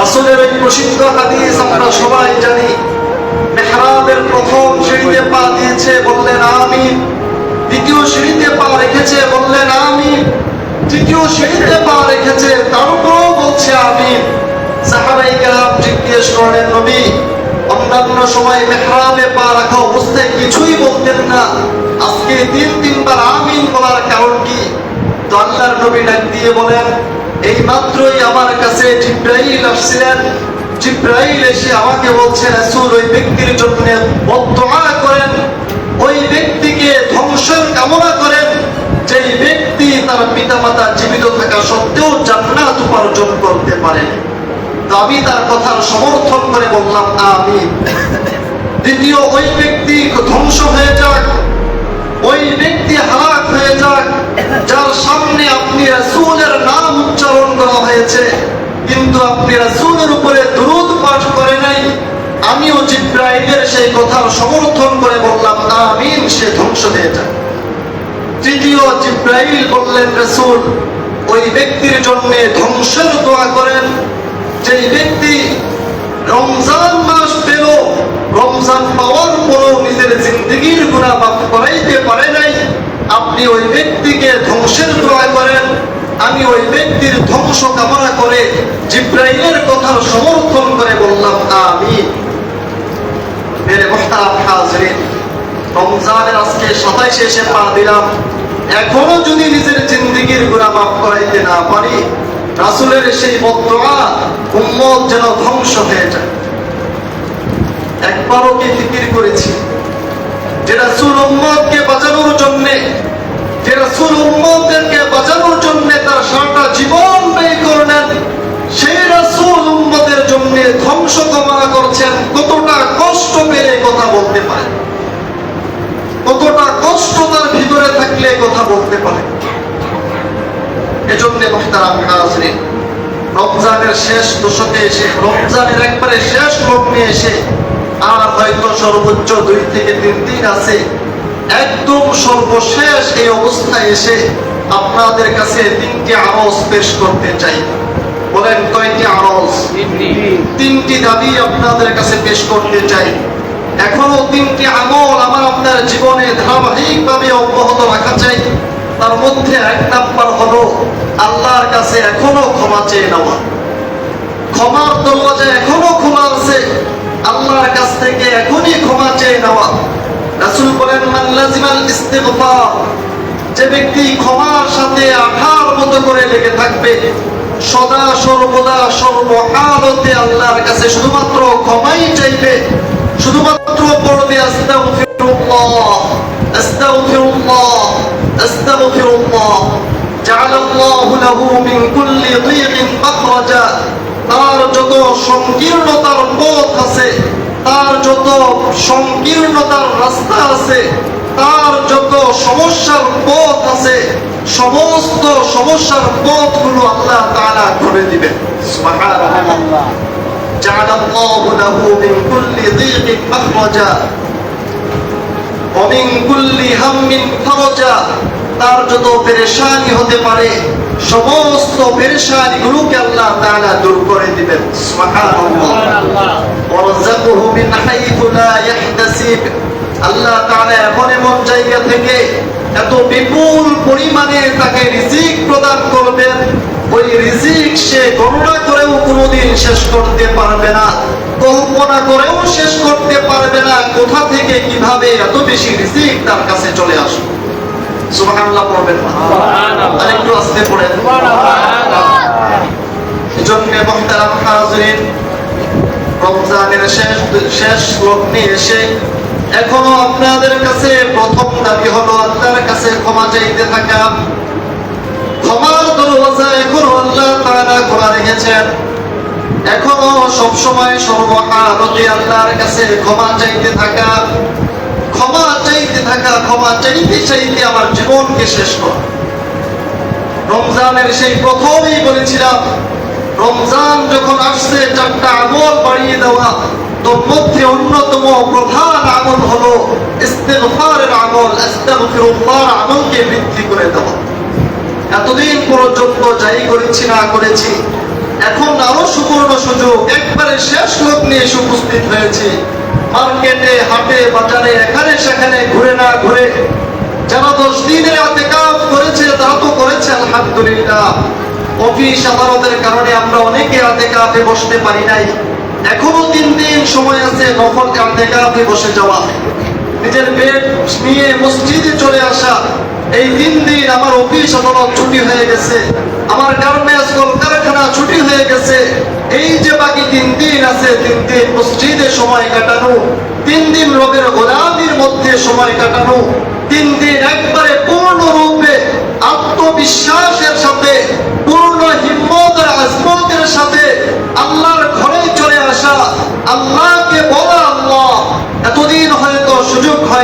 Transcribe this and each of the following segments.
রাসূলের এই প্রসিদ্ধ হাদিস আমরা সবাই জানি। মেহরাবের প্রথম সিঁড়িতে পা দিয়েছে, বললেন, আমিন। দ্বিতীয় সিঁড়িতে পা রেখেছে, বললেন, আমিন। তৃতীয় সিঁড়িতে পা রেখেছে তারপরও বলছে আমি সাহাবাই জিজ্ঞেস নবী, অন্যান্য সময় মেহরাবে পা রাখা অবস্থায় কিছুই বলতেন না। আজকে তিন তিনবার আমিন বলার কারণ কি? তো আল্লাহর নবী ডাক দিয়ে বলেন মাত্রই আমার কাছে জিব্রাইল আসছিলেন। জিব্রাইল এসে আমাকে বলছে, রাসূল, ওই ব্যক্তির জন্য বদদুআ করেন। ওই ব্যক্তিকে ধ্বংসের কামনা করেন। যেই ব্যক্তি তার পিতামাতা জীবিত থাকা সত্ত্বেও জান্নাত উপার্জন করতে পারেন তো আমি তার কথার সমর্থন করে বললাম আমি দ্বিতীয়, ওই ব্যক্তি ধ্বংস হয়ে যাক। ওই ব্যক্তি হালাক হয়ে যাক, যার সামনে আপনি রাসূলের নাম উচ্চারণ করা হয়েছে। কিন্তু আপনি রাসূলের উপরে দুরূদ পাঠ করে নাই। আমিও জিব্রাইলের সেই কথার সমর্থন করে বললাম, আমিন, সে ধ্বংস হয়ে যাক। তৃতীয় জিব্রাইল বললেন, রাসূল, ওই ব্যক্তির জন্য ধ্বংসের দোয়া করেন। যেই ব্যক্তি রমজান মাস পেল, রমজান পাওয়ার পরও নিজের জিন্দগির গুণা মাফ করাইতে পারে নাই। আপনি ওই ব্যক্তিকে ধ্বংসের দোয়া করেন আমি ওই ব্যক্তির ধ্বংস কামনা করে জিব্রাইলের কথার সমর্থন করে বললাম আমি রমজানের আজকে সাতাইশে এসে পা দিলাম। এখনও যদি নিজের জিন্দিগির গুণা মাফ করাইতে না পারি, রাসুলের সেই বদয়া উম্মত যেন ধ্বংস হয়ে যায়। একবারও কি ফিকির করেছি? যে রাসুল উম্মতকে বাঁচানোর জন্য, যে রাসুল উম্মতদেরকে বাঁচানোর জন্য তার সারাটা জীবন ব্যয় করলেন, সেই রাসুল উম্মতের জন্য ধ্বংস কামনা করছেন। কতটা কষ্ট পেয়ে কথা বলতে পারে? কতটা কষ্ট তার ভিতরে থাকলে কথা বলতে পারে? এজন্য মোহতারাম হাজরিন রমজানের শেষ দশকে এসে রমজানের একবারে শেষ লগ্নে এসে আর হয়তো সর্বোচ্চ দুই থেকে তিন দিন আছে। একদম সর্বশেষ এই অবস্থায় এসে আপনাদের কাছে তিনটি আরজ পেশ করতে চাই। বলেন কয়টি আরজ? তিনটি। দাবি আপনাদের কাছে পেশ করতে চাই। এখনও তিনটি আমল আমার আপনার জীবনে ধারাবাহিকভাবে অব্যাহত রাখা চাই। তার মধ্যে এক নাম্বার হলো আল্লাহর কাছে এখনও ক্ষমা চেয়ে নেওয়া। ক্ষমার দরওয়াজা এখনও খোলা আছে। আল্লাহর কাছ থেকে এখনই ক্ষমা চেয়ে নেওয়া। রাসূল বলেন, মান লাজিমাল ইস্তিগফার। যে ব্যক্তি ক্ষমার সাথে আঠার মতো করে লেগে থাকবে, সদা সর্বদা সর্বহালতে আল্লাহর কাছে শুধুমাত্র ক্ষমাই চাইবে। শুধুমাত্র পড়বে, আস্তাগফিরুল্লাহ আস্তাগফিরুল্লাহ। আস্তাগফিরুল্লাহ জাআলাল্লাহু লাহু মিন কুল্লি দীকিন মাখরাজা তার যত সংকীর্ণতার পথ আছে তার যত সংকীর্ণতার রাস্তা আছে তার যত সমস্যার পথ আছে সমস্ত সমস্যার পথগুলো আল্লাহ তাআলা করে দিবেন সুবহানাল্লাহ جعل الله له من كل ضيق مخرجا তার যত পেরেশানি হতে পারে, সমস্ত পেরেশানি গুলোকে আল্লাহ তাআলা দূর করে দিবেন। আল্লাহ তাআলা এমন এমন জায়গা থেকে এত বিপুল পরিমাণে তাকে রিজিক প্রদান করবেন ওই রিজিক সে গণনা করেও কোনোদিন শেষ করতে পারবে না কল্পনা করেও শেষ করতে পারবে না কোথা থেকে কীভাবে এত বেশি রিজিক তার কাছে চলে আসবে? সুবহানাল্লাহ পড়বেন না। আরেকটু আস্তে পড়েন। এজন্য হাজরিন রমজানের শেষ শেষ লগ্নে এসে এখনও আপনাদের কাছে প্রথম দাবি হলো আল্লাহর কাছে ক্ষমা চাইতে থাকা। ক্ষমার এখনও আল্লাহ তাআলা খোলা রেখেছেন। এখনও সব সময় আল্লাহর কাছে ক্ষমা চাইতে থাকা, ক্ষমা চাইতে থাকা, ক্ষমা চাইতে চাইতে আমার জীবনকে শেষ করা। রমজানের সেই প্রথমেই বলেছিলাম, রমজান যখন আসছে, চারটা আমল বাড়িয়ে দেওয়া, তোর মধ্যে অন্যতম প্রধান আমল হলো ইস্তেগফারের আমল আস্তাগফিরুল্লাহর আমলকে বৃদ্ধি করে দেওয়া। এতদিন পর্যন্ত যাই করেছি, না করেছি, এখন আরও সুবর্ণ সুযোগ। একবারে শেষ লোক নিয়ে এসে উপস্থিত হয়েছি। মার্কেটে, হাটে, বাজারে, এখানে সেখানে, ঘুরে না ঘুরে। যারা দশ দিনের আতেকাফ করেছে, তারা তো করেছে, আলহামদুলিল্লাহ। অফিস, আদালতের কারণে আমরা অনেকে আতেকাফে বসতে পারি নাই। এখনও তিন দিন সময় আছে নফল আতেকাফে বসে যাওয়া। নিজের বেড নিয়ে মসজিদে চলে আসা। এই তিন দিন আমার অফিস আদালত ছুটি হয়ে গেছে। আমার গার্মেন্টস কলকারখানা ছুটি হয়ে গেছে। এই যে বাকি তিন দিন আছে, তিন দিন মসজিদে সময় কাটানো, তিন দিন রবের গোলামির মধ্যে সময় কাটানো, তিন দিন একবারে পূর্ণরূপে আত্মবিশ্বাসের সাথে, পূর্ণ হিম্মত আর আজমতের সাথে আল্লাহর ঘরে চলে আসা আল্লাহকে বলা আল্লাহ এতদিন হয়তো সুযোগ হয়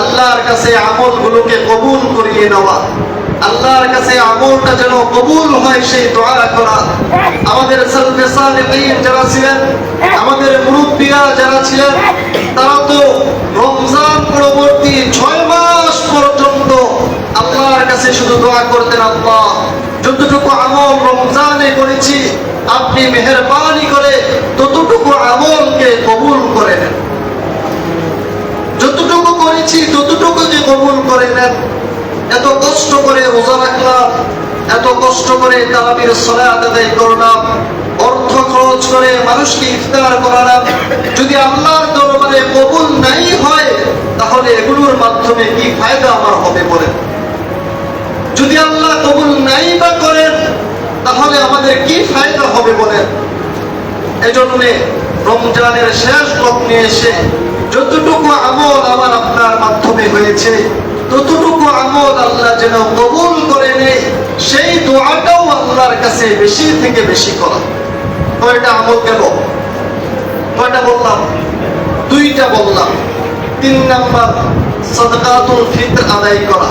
আল্লাহর কাছে আমলগুলোকে কবুল করিয়ে নেওয়া। আল্লাহর কাছে আমলটা যেন কবুল হয় সেই দোয়া করা। আমাদের যারা ছিলেন, আমাদের মুরব্বীরা যারা ছিলেন, তারা তো রমজান পরবর্তী ছয় মাস পর্যন্ত আল্লাহর কাছে শুধু দোয়া করতেন, আল্লাহ, যতটুকু আমল রমজানে করেছি, আপনি মেহরবানি করে ততটুকু আমলকে কবুল করে নেন যতটুকু করেছি ততটুকু যে কবুল করে নেন। এত কষ্ট করে রোজা রাখলাম, এত কষ্ট করে তারাবির সলাত আদায় করলাম, অর্থ খরচ করে মানুষকে ইফতার করালাম। যদি আল্লাহর দরবারে কবুল নাই হয়, তাহলে এগুলোর মাধ্যমে কি ফায়দা আমার হবে বলেন? যদি আল্লাহ কবুল নাই বা করেন, তাহলে আমাদের কি ফায়দা হবে বলেন? এজন্যে রমজানের শেষ লগ্নে এসে যতটুকু আমল আমার হয়েছে। ততটুকু আমল আল্লাহ যেন কবুল করে নেই সেই দোয়াটাও আল্লাহর কাছে বেশি থেকে বেশি করা। কয়টা আমল গেল? কয়টা বললাম? দুইটা বললাম। তিন নাম্বার, সদকাতুল ফিতর আদায় করা।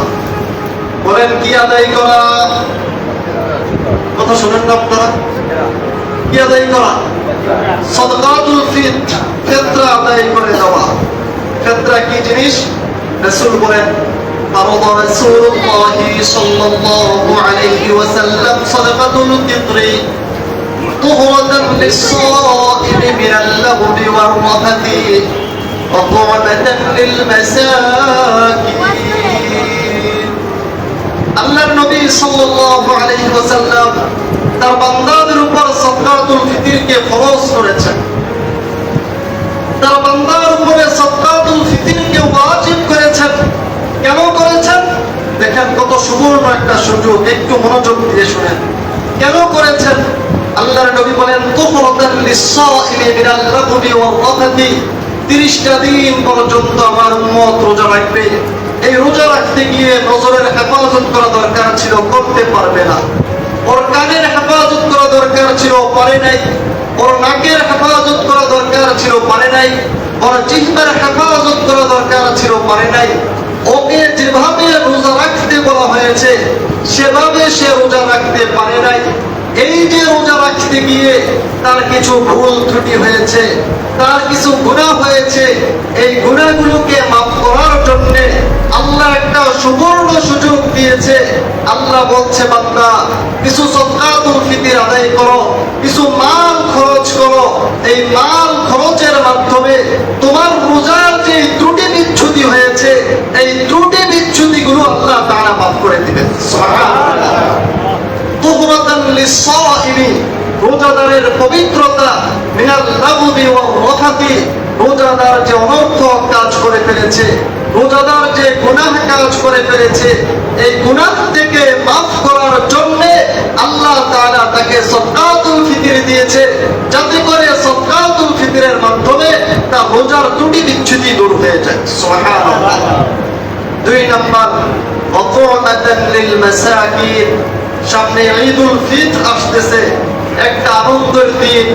বলেন, কি আদায় করা? কথা শোনেন না আপনারা? কি আদায় করা? সদকাতুল ফিত ফিতরা আদায় করে দেওয়া। ফিতরা কি জিনিস? রাসূল বলেন فرض رسول الله صلى الله عليه وسلم صدقة الفطر طهرة للصائم من اللغو والرفث وطعمة للمساكين আল্লাহর নবী সাল্লাল্লাহু আলাইহি ওয়াসাল্লাম তার বান্দাদের উপর সাদকাতুল ফিতরকে ফরজ করেছেন তার বান্দার উপরে সাদকাতুল ফিতরকে ওয়াজিব করেছেন? কেন করেছেন? দেখেন, কত সুবর্ণ একটা সুযোগ। একটু মনোযোগ দিয়ে শুনেন। কেন করেছেন? আল্লাহর নবী বলেন 30টা দিন পর্যন্ত আমার উম্মত রোজা রাখবে। এই রোজা রাখতে গিয়ে নজরের হেফাজত করা দরকার ছিল, করতে পারবে না। ওর কানের হেফাজত করা দরকার ছিল, পারে নাই। ওর নাকের হেফাজত করা দরকার ছিল, পারে নাই। ওর চিন্তার হেফাজত করা দরকার ছিল, পারে নাই। ওকে যেভাবে রোজা রাখতে বলা হয়েছে, সেভাবে সে রোজা রাখতে পারে নাই। এই যে রোজা রাখতে গিয়ে তার কিছু ভুল ত্রুটি হয়েছে, তার কিছু গুণা হয়েছে, এই গুণাগুলোকে মাফ করার জন্য আল্লাহ একটা সুবর্ণ সুযোগ দিয়েছে। আল্লাহ বলছে, বান্দা, কিছু সদকাতুল ফিতির আদায় করো, কিছু মাল খরচ করো। এই মাল খরচের মাধ্যমে তোমার রোজার যে ত্রুটি বিচ্ছুতি হয়েছে, এই ত্রুটি বিচ্ছুতি গুলো আল্লাহ তারা মাফ করে দিবেন। তুহরাতান লিস-সাইমি। রোজাদারের পবিত্রতা মিনাল লাগুবি ওয়াল রাফাতি রোজাদার যে অনর্থক কাজ করে ফেলেছে, রোজাদার যে গুনাহ কাজ করে ফেলেছে, এই গুনাহ থেকে মাফ করার জন্য আল্লাহ তাআলা তাকে সদকাতুল ফিতর দিয়েছে। যাতে করে সদকাতুল ফিতরের মাধ্যমে তার রোজার ত্রুটি বিচ্ছুতি দূর হয়ে যায়। সুবহানাল্লাহ। দুই নম্বর অতমাতান লিল মাসাকিন। সামনে ঈদুল ফিতর আসতেছে। একটা আনন্দের দিন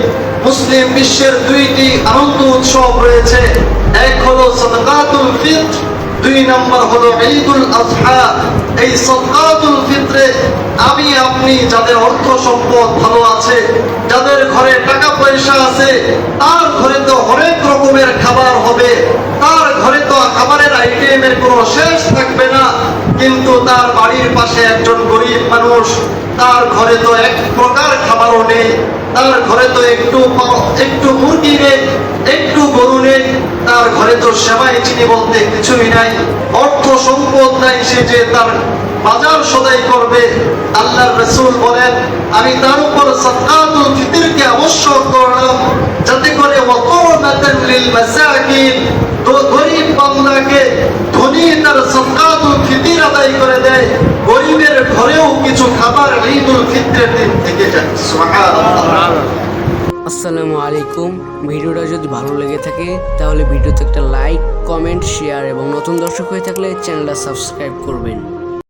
মুসলিম বিশ্বের দুইটি আনন্দ উৎসব রয়েছে। এক হলো সদকাতুল ফিত্র, দুই নম্বর হলো ঈদুল আজহা। এই সদকাতুল ফিত্রে আমি, আপনি, যাদের অর্থ সম্পদ ভালো আছে, যাদের ঘরে টাকা পয়সা আছে, তার ঘরে তো হরেক রকমের খাবার হবে। তার ঘরে তো খাবারের আইটেমের কোনো শেষ থাকবে না। কিন্তু তার বাড়ির পাশে একজন গরিব মানুষ, তার ঘরে তো এক প্রকার খাবারও নেই। তার ঘরে তো একটু একটু মুরগি নেই। একটু গরু নেই তার ঘরে তো সেবাই চিনি বলতে কিছুই নাই, অর্থ সম্পদ নাই সে যে তার বাজার সদাই করবে। আল্লাহ রসুল বলেন, আমি তার উপর সদকাতুল ফিতরকে আবশ্যক করলাম, যাতে করে ওয়াকুরনাতান লিল মাসাকিন তো গরিব বান্দাকে ধনী তার সদকাতুল ফিতর আদায় করে দেয়। গরিবের ঘরেও কিছু খাবার ঈদুল ফিতরের দিন থেকে যায়। সুবহানাল্লাহ। আসসালামু আলাইকুম। ভিডিওটা যদি ভালো লেগে থাকে, তাহলে ভিডিওতে একটা লাইক, কমেন্ট, শেয়ার এবং নতুন দর্শক হয়ে থাকলে চ্যানেলটা সাবস্ক্রাইব করবেন।